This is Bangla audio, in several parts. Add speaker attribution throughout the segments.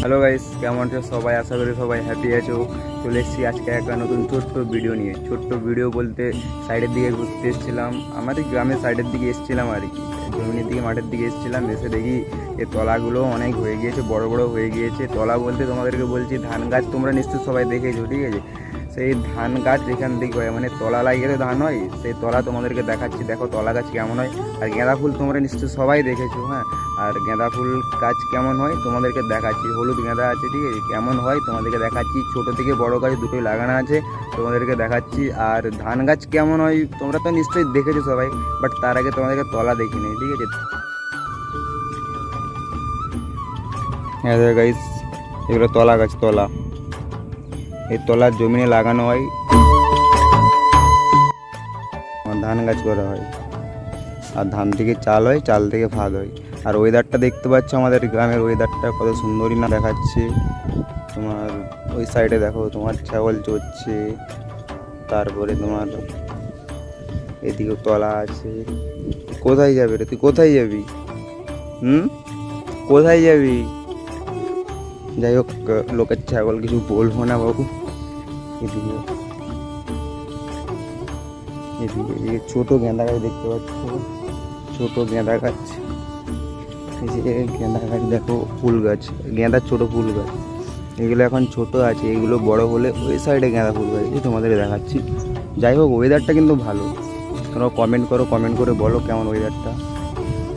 Speaker 1: হ্যালো গাইস কেমন আছো সবাই? আশা করি সবাই হ্যাপি আছো। চলে এসেছি আজকে একটা নতুন ছোট্ট ভিডিও নিয়ে। ছোট্ট ভিডিও বলতে সাইডের দিকে ঘুরতে এসেছিলাম। আমাদের গ্রামের সাইডের দিকে এসেছিলাম আর কি। জমিনের দিকে, মাঠের দিকে এসেছিলাম। এসে দেখি এ তলাগুলো অনেক হয়ে গিয়েছে, বড় বড় হয়ে গিয়েছে। তলা বলতে তোমাদেরকে বলছি, ধান গাছ তোমরা নিশ্চয়ই সবাই দেখেছ, ঠিক আছে? সেই ধান গাছ যেখান থেকে হয় মানে তলা লাগিয়ে ধান হয়, সেই তলা তোমাদেরকে দেখাচ্ছি। দেখো তলা গাছ কেমন হয়। আর গাঁদা ফুল তোমরা নিশ্চয়ই সবাই দেখেছ হ্যাঁ? আর গাঁদা ফুল গাছ কেমন হয় তোমাদেরকে দেখাচ্ছি। হলুদ গেঁদা আছে, ঠিক আছে? কেমন হয় তোমাদেরকে দেখাচ্ছি। ছোট থেকে বড় গাছ দুটোই লাগানো আছে, তোমাদেরকে দেখাচ্ছি। আর ধান গাছ কেমন হয় তোমরা তো নিশ্চয়ই দেখেছ সবাই বাট তার আগে তোমাদেরকে তলা দেখিনি ঠিক আছে? হ্যাঁ গাইস এগুলো তলা গাছ, তলা। এই তলার জমিনে লাগানো হয়। ধান গাছ করা হয়। আর ধান থেকে চাল হয়, চাল থেকে ভাত হয়। আর ওয়েদারটা দেখতে পাচ্ছ আমাদের গ্রামের ওয়েদারটা কত সুন্দরই না দেখাচ্ছে। তোমার ওই সাইডে দেখো, তোমার ছাগল চড়ছে। তারপরে তোমার এদিকেও তলা আছে। কোথায় যাবে রে? তুই কোথায় যাবি? হুম? কোথায় যাবি? যাই হোক লোকের ছাগল কিছু বলব না বাবু। এদিকে এদিকে এদিকে ছোট গেঁদা গাছ দেখতে পাচ্ছ। ছোট গেঁদা গাছ। এই যে গেঁদা গাছ, দেখো ফুল গাছ। গেঁদার ছোট ফুল গাছ। এগুলো এখন ছোট আছে, এগুলো বড় হলে ওই সাইডে গেঁদা ফুল গাছ এই তোমাদের দেখাচ্ছি। যাই হোক ওয়েদারটা কিন্তু ভালো। তোমরা কমেন্ট করো কমেন্ট করে বলো কেমন ওয়েদারটা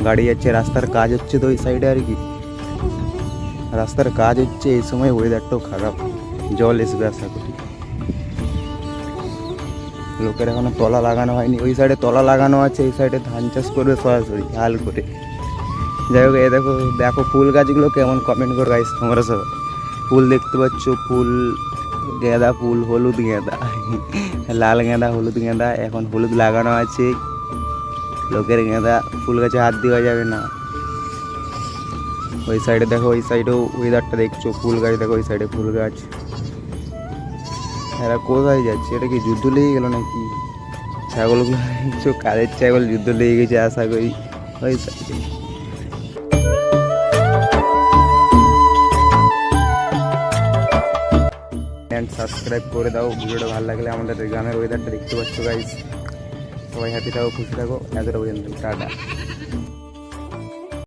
Speaker 1: গাড়ি যাচ্ছে, রাস্তার কাজ হচ্ছে তো ওই সাইডে আর কি। রাস্তার কাজ হচ্ছে এই সময় ওয়েদারটাও খারাপ। জল আসবে আশা করি লোকের এখনও তলা লাগানো হয়নি। ওই সাইডে তলা লাগানো আছে, এই সাইডে ধান চাষ করবে সরাসরি, হাল করে। যাই হোক এ দেখো দেখো ফুল গাছগুলো কেমন কমেন্ট করো গাইস তোমরা সবাই। ফুল দেখতে পাচ্ছ, ফুল গেঁদা, ফুল হলুদ গেঁদা, লাল গেঁদা, হলুদ গেঁদা, এখন হলুদ লাগানো আছে। লোকের গেঁদা, ফুল গাছে হাত দেওয়া যাবে না। ওই সাইডে দেখো, ওই সাইডেও ওয়েদারটা দেখছ, ফুল গাছ, দেখো ওই সাইডে ফুল গাছ। এরা কোথায় যাচ্ছে? এটা কি যুদ্ধ লেগে গেল নাকি? ছাগলগুলো দেখছ, কাদের ছাগল যুদ্ধ লেগে গেছে, আশা করি। ওই সাইডে। সাবস্ক্রাইব করে দাও, ভিডিওটা ভালো লাগলে আমাদের গ্রামের ওয়েদারটা দেখতে পাচ্ছ গাইস সবাই হ্যাপি থাকো, খুশি থাকো। এতটা পর্যন্ত, টাটা।